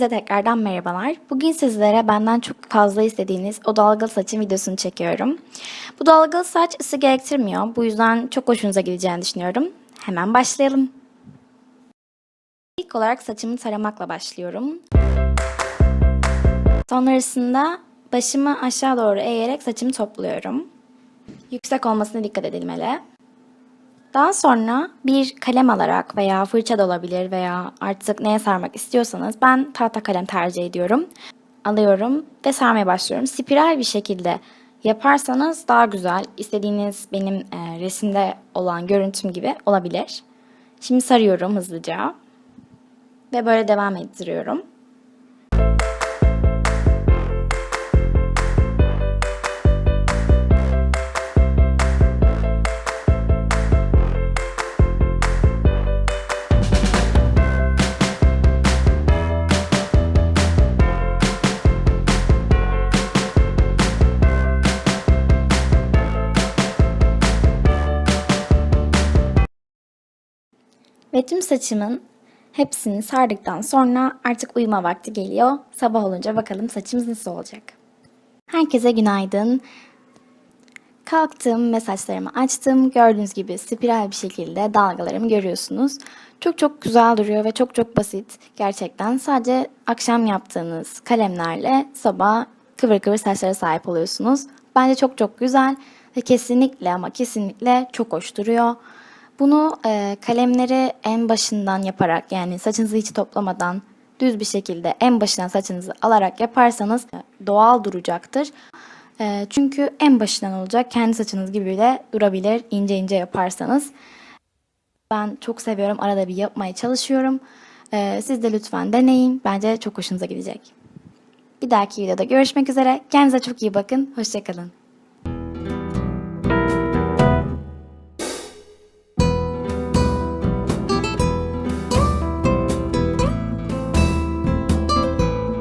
Herkese tekrardan merhabalar. Bugün sizlere benden çok fazla istediğiniz o dalgalı saçın videosunu çekiyorum. Bu dalgalı saç ısı gerektirmiyor. Bu yüzden çok hoşunuza gideceğini düşünüyorum. Hemen başlayalım. İlk olarak saçımı taramakla başlıyorum. Sonrasında başımı aşağı doğru eğerek saçımı topluyorum. Yüksek olmasına dikkat edelim hele. Daha sonra bir kalem alarak veya fırça da olabilir veya artık neye sarmak istiyorsanız ben tahta kalem tercih ediyorum. Alıyorum ve sarmaya başlıyorum. Spiral bir şekilde yaparsanız daha güzel. İstediğiniz benim e, resimde olan görüntüm gibi olabilir. Şimdi sarıyorum hızlıca ve böyle devam ettiriyorum. Ve tüm saçımın hepsini sardıktan sonra artık uyuma vakti geliyor. Sabah olunca bakalım saçımız nasıl olacak. Herkese günaydın. Kalktım ve saçlarımı açtım. Gördüğünüz gibi spiral bir şekilde dalgalarımı görüyorsunuz. Çok çok güzel duruyor ve çok çok basit. Gerçekten sadece akşam yaptığınız kalemlerle sabah kıvır kıvır saçlara sahip oluyorsunuz. Bence çok çok güzel ve kesinlikle ama kesinlikle çok hoş duruyor. Bunu e, kalemleri en başından yaparak yani saçınızı hiç toplamadan düz bir şekilde en başından saçınızı alarak yaparsanız e, doğal duracaktır. E, çünkü en başından olacak kendi saçınız gibi de durabilir ince ince yaparsanız. Ben çok seviyorum arada bir yapmaya çalışıyorum. E, siz de lütfen deneyin bence çok hoşunuza gidecek. Bir dahaki videoda görüşmek üzere. Kendinize çok iyi bakın. Hoşçakalın.